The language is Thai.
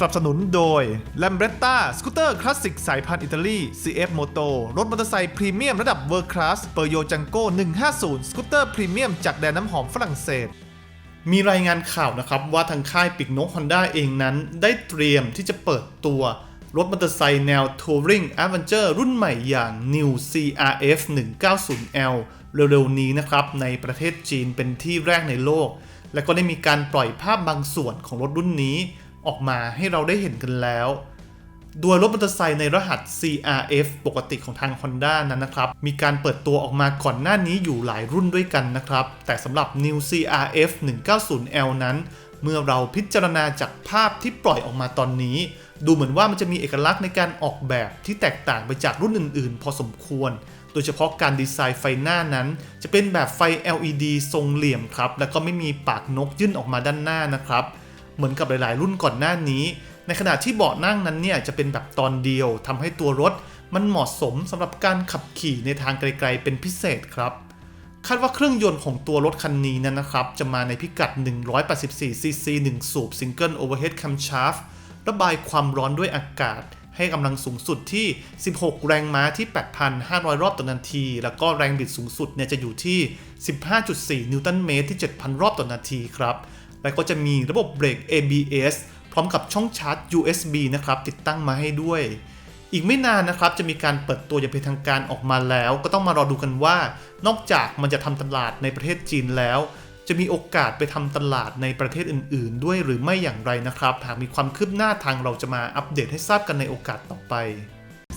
สนับสนุนโดย l a m b r e t t a สกูตเตอร์คลาสสิกสายพันธุ์อิตาลี CF Moto รถมอเตอร์ไซค์พรีเมียมระดับเวอร์คลาสเปอร์โยจังโก้150 สกูตเตอร์พรีเมียมจากแดนน้ำหอมฝรั่งเศสมีรายงานข่าวนะครับว่าทางค่ายปิกนก Honda เองนั้น ได้เตรียมที่จะเปิดตัวรถมอเตอร์ไซค์แนว Touring Adventure รุ่นใหม่อย่าง New CRF 190L เร็วๆนี้นะครับ ในประเทศจีนเป็นที่แรกในโลก และก็ได้มีการปล่อยภาพบางส่วนของรถรุ่นนี้ ออกมาให้เราได้เห็นกันแล้วโดยรถมอเตอร์ไซค์ในรหัส CRF ปกติของทาง Honda นั้นนะครับ มีการเปิดตัวออกมาก่อนหน้านี้อยู่หลายรุ่นด้วยกันนะครับ แต่สำหรับ New CRF 190L นั้น เมื่อเราพิจารณาจากภาพที่ปล่อยออกมาตอนนี้ ดูเหมือนว่ามันจะมีเอกลักษณ์ในการออกแบบที่แตกต่างไปจากรุ่นอื่นๆ พอสมควร โดยเฉพาะการดีไซน์ไฟหน้านั้น จะเป็นแบบไฟ LED ทรงเหลี่ยมครับ แล้วก็ไม่มีปากนกยื่นออกมาด้านหน้านะครับ เหมือนกับหลาย ๆ รุ่นก่อนหน้านี้ ในขณะที่เบาะนั่งนั้นเนี่ยจะเป็นแบบตอนเดียวทำให้ตัวรถ มันเหมาะสมสำหรับการขับขี่ในทางไกล ๆ เป็นพิเศษครับคาดว่าเครื่องยนต์ของตัวรถคันนี้นั้นนะครับ จะมาในพิกัด 184ซีซี1สูบ Single Overhead Camshaft ระบายความร้อนด้วยอากาศ ให้กำลังสูงสุดที่ 16 แรงม้าที่ 8,500 รอบต่อนาที แล้วก็แรงบิดสูงสุดเนี่ยจะอยู่ที่ 15.4 นิวตันเมตรที่ 7,000 รอบต่อนาทีครับ แล้วก็จะมีระบบเบรก ABS พร้อมกับช่องชาร์จ USB นะครับติดตั้งมาให้ด้วย อีกไม่นานนะครับจะมีการเปิดตัวอย่างเป็นทางการออกมาแล้ว ก็ต้องมารอดูกันว่า นอกจากมันจะทำตลาดในประเทศจีนแล้ว จะมีโอกาสไปทำตลาดในประเทศอื่น ๆ ด้วยหรือไม่อย่างไรนะครับหากมีความคืบหน้าทางเราจะมาอัปเดตให้ทราบกันในโอกาสต่อไป